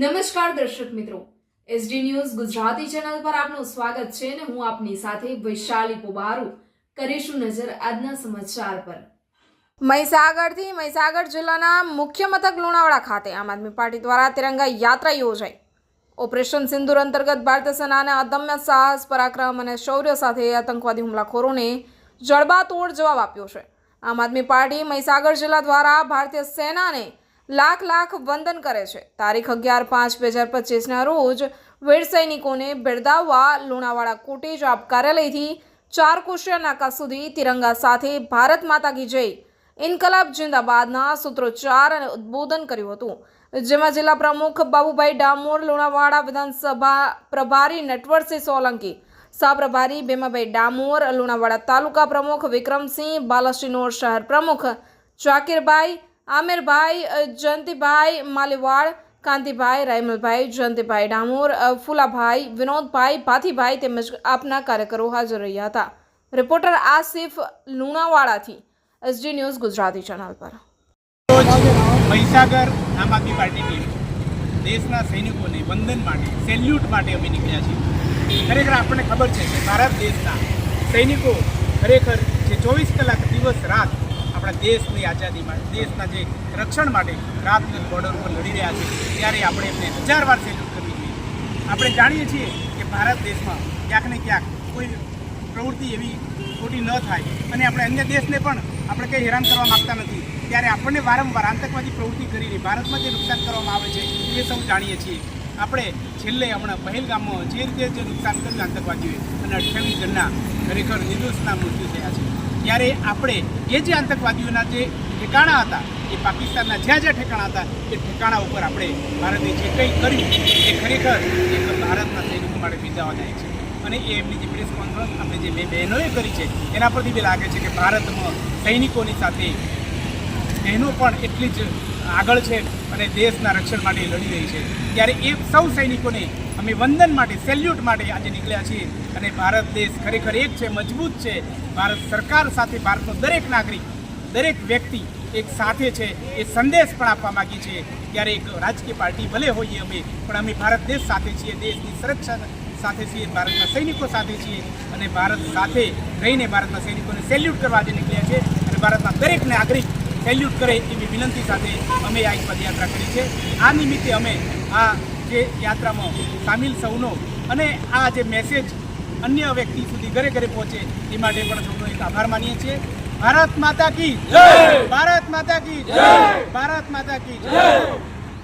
નમસ્કાર દર્શક મિત્રો. એસડી ન્યૂઝ ગુજરાતી ચેનલ પર આપનું સ્વાગત છે અને હું આપની સાથે વૈશાલી પોબારુ કરીશું નજર આજના સમાચાર પર. મહીસાગરથી મહીસાગર જિલ્લાના મુખ્ય મથક લુણાવાડા ખાતે આમ આદમી પાર્ટી દ્વારા તિરંગા યાત્રા યોજાઈ. ઓપરેશન સિંદુર અંતર્ગત ભારતીય સેનાના અદમ્ય સાહસ, પરાક્રમ અને શૌર્ય સાથે આતંકવાદી હુમલાખોરોને જડબાતોડ જવાબ આપ્યો છે. આમ આદમી પાર્ટી મહીસાગર જિલ્લા દ્વારા ભારતીય સેનાને લાખ લાખ વંદન કરે છે. તારીખ અગિયાર પાંચ બે હજાર પચીસના રોજ વીર સૈનિકોને બિરદાવવા લુણાવાડા કોટેજ આપ કાર્યાલયથી ચાર કોશિયા નાકા સુધી તિરંગા સાથે ભારત માતા કી જય. ઇન્કલાબ જિંદાબાદના સૂત્રોચ્ચાર અને ઉદ્બોધન કર્યું હતું. જેમાં જિલ્લા પ્રમુખ બાબુભાઈ ડામોર, લુણાવાડા વિધાનસભા પ્રભારી નટવરસિંહ સોલંકી સહપ્રભારી ભીમાભાઈ ડામોર, લુણાવાડા તાલુકા પ્રમુખ વિક્રમસિંહ બાલાસિનોર શહેર પ્રમુખ જાકીરભાઈ આમિરભાઈ જયંતિભાઈ માલીવાડ, કાંતિભાઈ, રાયમલભાઈ, જયંતિભાઈ ડામોર ફૂલાભાઈ, વિનોદભાઈ, ભાથીભાઈ તેમજ આપના કાર્યકરો હાજર રહ્યા હતા. રિપોર્ટર આસિફ લુણાવાડાથી એસડી ન્યૂઝ ગુજરાતી ચેનલ પર. મહીસાગર આમ આદમી પાર્ટીની દેશના સૈનિકોને વંદન માટે, સેલ્યુટ માટે અમે નીકળ્યા છીએ. ખરેખર આપણને ખબર છે કે ભારત દેશના સૈનિકો ખરેખર જે ચોવીસ કલાક દિવસ રાત આપણા દેશની આઝાદી માટે, દેશના જે રક્ષણ માટે રાત બોર્ડર ઉપર લડી રહ્યા છે, ત્યારે આપણે એમને હજાર વાર સેલ્યુટ કરવી જોઈએ. આપણે જાણીએ છીએ કે ભારત દેશમાં ક્યાંક ને ક્યાંક કોઈ પ્રવૃત્તિ એવી ખોટી ન થાય અને આપણે અન્ય દેશને પણ આપણે કંઈ હેરાન કરવા માગતા નથી. ત્યારે આપણને વારંવાર આતંકવાદી પ્રવૃત્તિ કરીને ભારતમાં જે નુકસાન કરવામાં આવે છે, એ સૌ જાણીએ છીએ. આપણે છેલ્લે હમણાં પહેલગામમાં જે રીતે જે નુકસાન કર્યું આતંકવાદીઓએ, અને અઠ્યાવીસ જણના ખરેખર નિર્દોષના મૃત્યુ થયા છે. ત્યારે આપણે એ જે આતંકવાદીઓના જે ઠેકાણા હતા, એ પાકિસ્તાનના જ્યાં જ્યાં ઠેકાણા હતા, એ ઠેકાણા ઉપર આપણે ભારતે જે કંઈ કર્યું, એ ખરેખર એક ભારતના સૈનિકો માટે બિરદાવવા જાય છે. અને એ એમની જે પ્રેસ કોન્ફરન્સ આપણે જે બે બહેનોએ કરી છે, એના પરથી બી લાગે છે કે ભારતમાં સૈનિકોની સાથે બહેનો પણ એટલી જ આગળ છે અને દેશના રક્ષણ માટે લડી રહી છે. ત્યારે એ સૌ સૈનિકોને અમે વંદન માટે, સેલ્યુટ માટે આજે નીકળ્યા છીએ. અને ભારત દેશ ખરેખર એક છે, મજબૂત છે. ભારત સરકાર સાથે, ભારતનો દરેક નાગરિક, દરેક વ્યક્તિ એક સાથે છે. એ સંદેશ પણ આપવા માગીએ છીએ ત્યારે એક રાજકીય પાર્ટી ભલે હોઈએ અમે, પણ અમે ભારત દેશ સાથે છીએ, દેશની સુરક્ષા સાથે છીએ, ભારતના સૈનિકો સાથે છીએ. અને ભારત સાથે રહીને ભારતના સૈનિકોને સેલ્યુટ કરવા આજે નીકળ્યા છે. અને ભારતના દરેક નાગરિક સેલ્યુટ કરે એવી વિનંતી સાથે અમે આ પદયાત્રા કરી છે. આ નિમિત્તે અમે આ જે યાત્રામાં સામેલ સૌનો અને આ જે મેસેજ અન્ય વ્યક્તિ સુધી ઘરે ઘરે પહોંચે એ માટે પણ સૌનો એક આભાર માનીએ છીએ. ભારત માતા કી ભારત માતા કી ભારત માતા કી